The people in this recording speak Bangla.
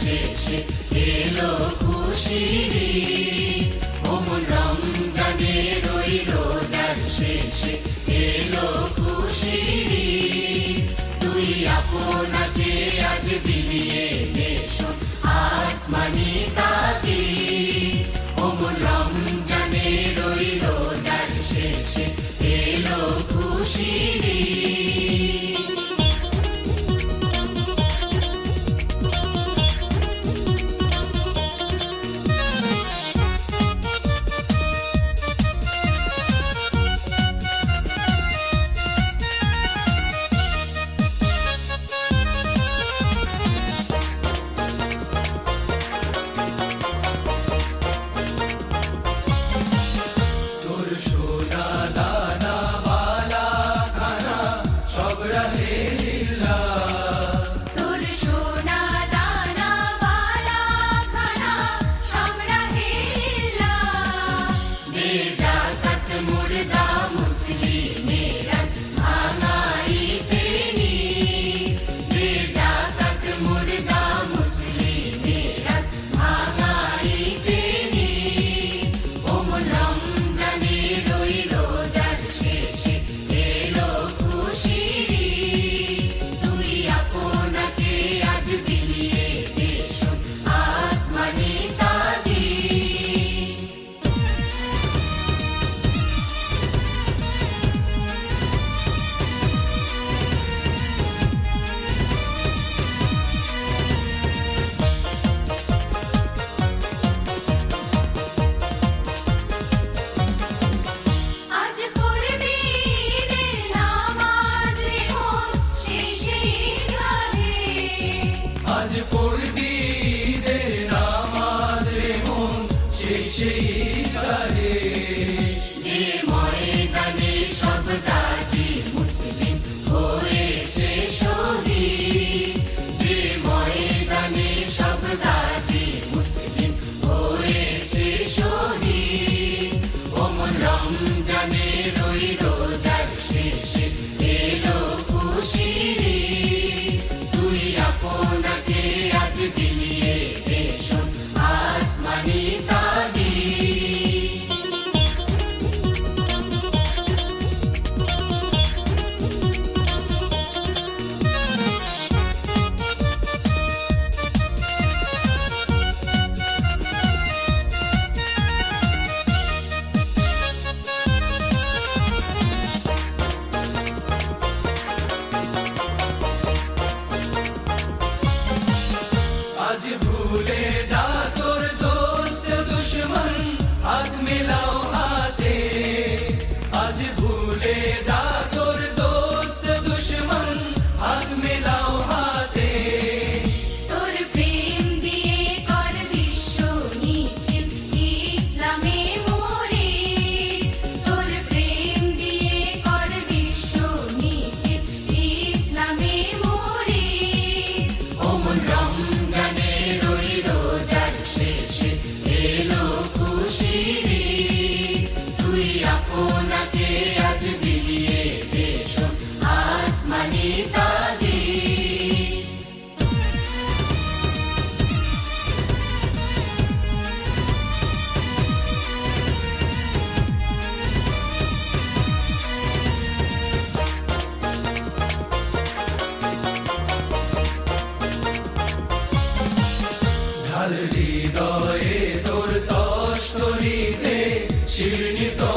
শেষে এলো খুশিরি ওমন রমজানের ওই রোজার শেষে এলো খুশিরি তুই আপনাকে আজ বিলিয়ে দেশ, আসমানি তাদের My de por. Чернито.